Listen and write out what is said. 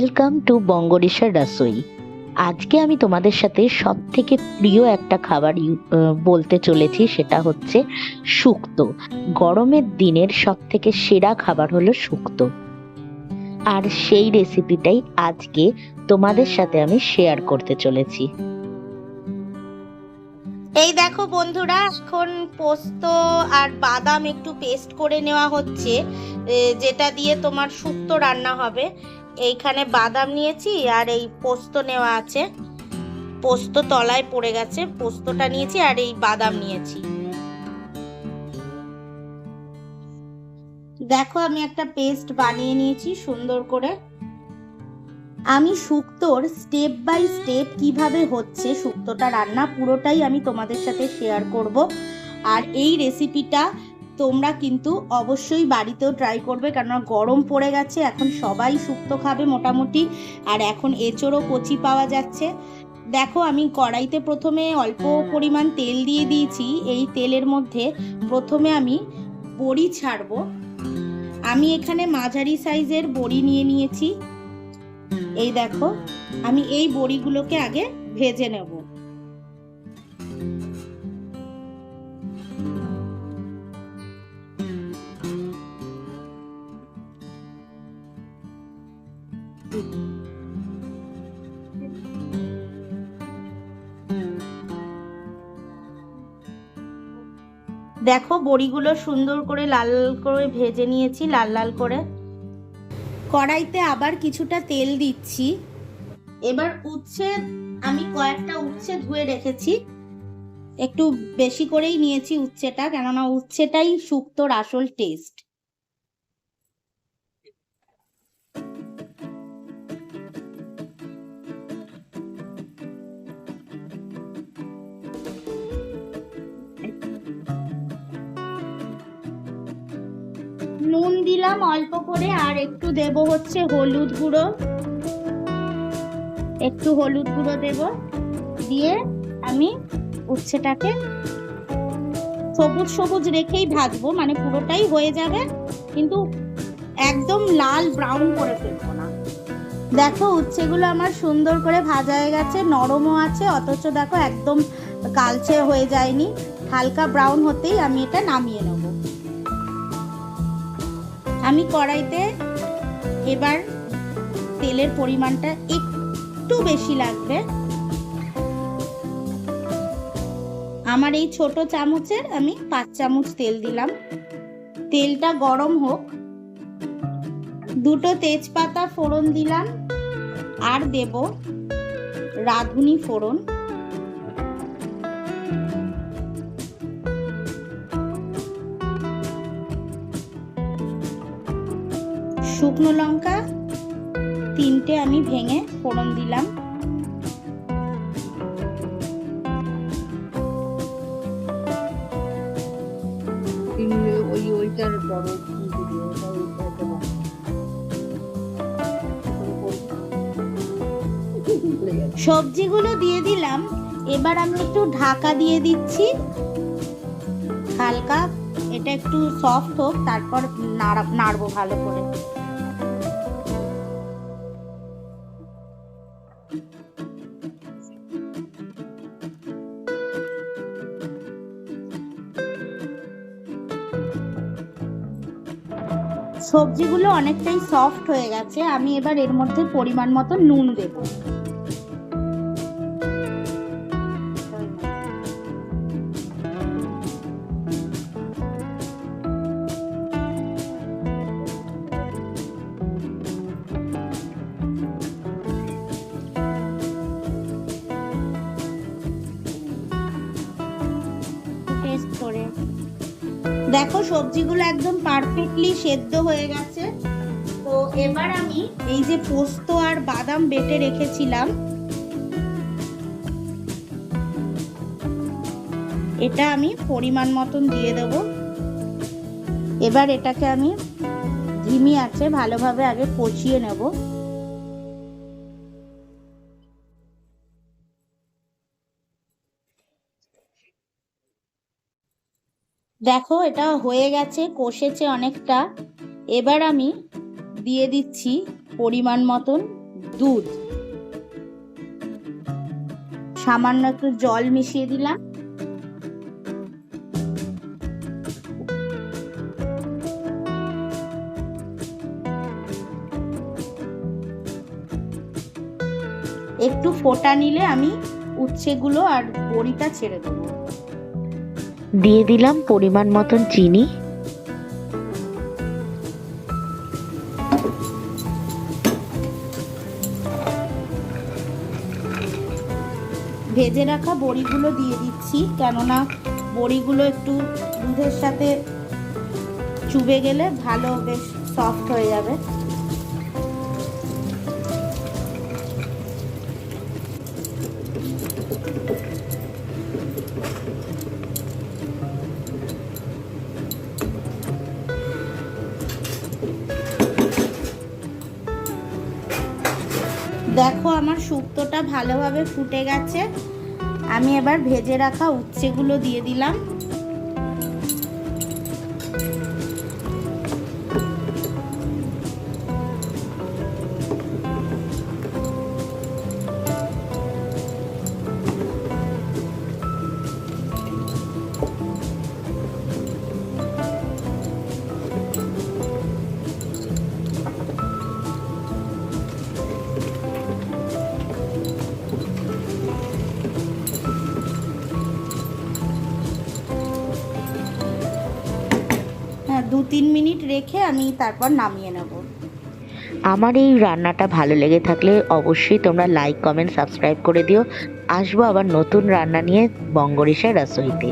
Welcome to বঙ্গরিশা রাসোই। আজকে আমি তোমাদের সাথে সব থেকে প্রিয় একটা খাবার বলতে চলেছি, সেটা হচ্ছে শুক্তো। গরমের দিনের সব থেকে সেরা খাবার হলো শুক্তো। আর সেই রেসিপিটাই আজকে তোমাদের সাথে আমি শেয়ার করতে চলেছি। এই দেখো বন্ধুরা, এখন পোস্ত আর বাদাম একটু পেস্ট করে নেওয়া হচ্ছে যেটা দিয়ে তোমার শুক্তো রান্না হবে। এইখানে বাদাম নিয়েছি আর এই পোস্ত নেওয়া আছে। পোস্ত তলায় পড়ে গেছে, পোস্তটা নিয়েছি আর এই বাদাম নিয়েছি। দেখো, আমি একটা পেস্ট বানিয়ে নিয়েছি সুন্দর করে। আমি শুক্তোর স্টেপ বাই স্টেপ কীভাবে হচ্ছে শুক্তোটা রান্না পুরোটাই আমি তোমাদের সাথে শেয়ার করব। আর এই রেসিপিটা তোমরা কিন্তু অবশ্যই বাড়িতেও ট্রাই করবে কেননা গরম পড়ে গেছে, এখন সবাই শুক্তো খাবে মোটামুটি, আর এখন এঁচোড়ও কচি পাওয়া যাচ্ছে। দেখো আমি কড়াইতে প্রথমে অল্প পরিমাণ তেল দিয়ে দিয়েছি, এই তেলের মধ্যে প্রথমে আমি বড়ি ছাড়বো। আমি এখানে মাঝারি সাইজের বড়ি নিয়ে নিয়েছি। এই দেখো, আমি এই বড়িগুলোকে আগে ভেজে নেব। দেখো বড়িগুলো সুন্দর করে লাল করে ভেজে নিয়েছি লাল লাল করে। কড়াইতে আবার কিছুটা তেল দিচ্ছি। এবার উচ্ছে আমি কয়েকটা উচ্ছে ধুয়ে রেখেছি। একটু বেশি করেই নিয়েছি উচ্ছেটা কেননা উচ্ছেটাই শুক্তোর আসল টেস্ট দিলাম অল্প করে, আর একটু দেব হচ্ছে হলুদ গুঁড়ো। একটু হলুদ গুঁড়ো দেব। দিয়ে আমি উচ্ছেটাকে সবুজ সবুজ রেখেই ভাজবো মানে পুরোটাই হয়ে যাবে, কিন্তু একদম লাল ব্রাউন করে ফেলব না। দেখো উচ্ছেগুলো আমার সুন্দর করে ভাজা হয়ে গেছে, নরমও আছে, অথচ দেখো একদম কালচে হয়ে যায়নি। হালকা ব্রাউন হতেই আমি এটা নামিয়ে নেব। আমি কড়াইতে এবার তেলের পরিমাণটা একটু বেশি লাগবে। আমার এই ছোট চামচের আমি পাঁচ চামচ তেল দিলাম। তেলটা গরম হোক। দুটো তেজপাতা ফোড়ন দিলাম আর দেব রাঁধুনি ফোড়ন। শুকনো লঙ্কা তিনটে আমি ভেঙে ফোড়ন দিলাম। ওই ওইটার বড় সবজিগুলো দিয়ে দিলাম। এবার আমি একটু ঢাকা দিয়ে দিচ্ছি। হালকা এটা একটু সফট হোক তারপর নাড়া- নাড়বো ভালো করে। সবজিগুলো অনেকটাই সফট হয়ে গেছে আমি এবার এর মধ্যে পরিমাণ মতো নুন দেবো। দেখো, সবজিগুলো একদম পারফেক্টলি সেদ্ধ হয়ে গেছে। তো এবার আমি এই যে পোস্ত আর বাদাম বেটে রেখেছিলাম, এটা আমি পরিমাণ মতন দিয়ে দেব। এবার এটাকে আমি ধিমি আছে ভালোভাবে আগে কষিয়ে নেব। দেখো, এটা হয়ে গেছে, কষেছে অনেকটা। এবার আমি দিয়ে দিচ্ছি পরিমাণ মতন দুধ। সামান্য একটু জল মিশিয়ে দিলাম। একটু ফোটা নিলে আমি উচ্ছেগুলো আর বড়িটা ছেড়ে দেবো। দিয়ে দিলাম পরিমাণ মতন চিনি। ভেজে রাখা বড়িগুলো দিয়ে দিচ্ছি, কেননা বড়িগুলো একটু দুধের সাথে চুবে গেলে ভালো বেশ সফট হয়ে যাবে। দেখো আমার শুক্তোটা ভালোভাবে ফুটে গেছে। আমি এবার ভেজে রাখা উচ্ছেগুলো দিয়ে দিলাম। তিন মিনিট রেখে আমি তারপর নামিয়ে নেব। আমার এই রান্নাটা ভালো লেগে থাকলে অবশ্যই তোমরা লাইক কমেন্ট সাবস্ক্রাইব করে দিও। আসব আবার নতুন রান্না নিয়ে বঙ্গরিশা রসইতে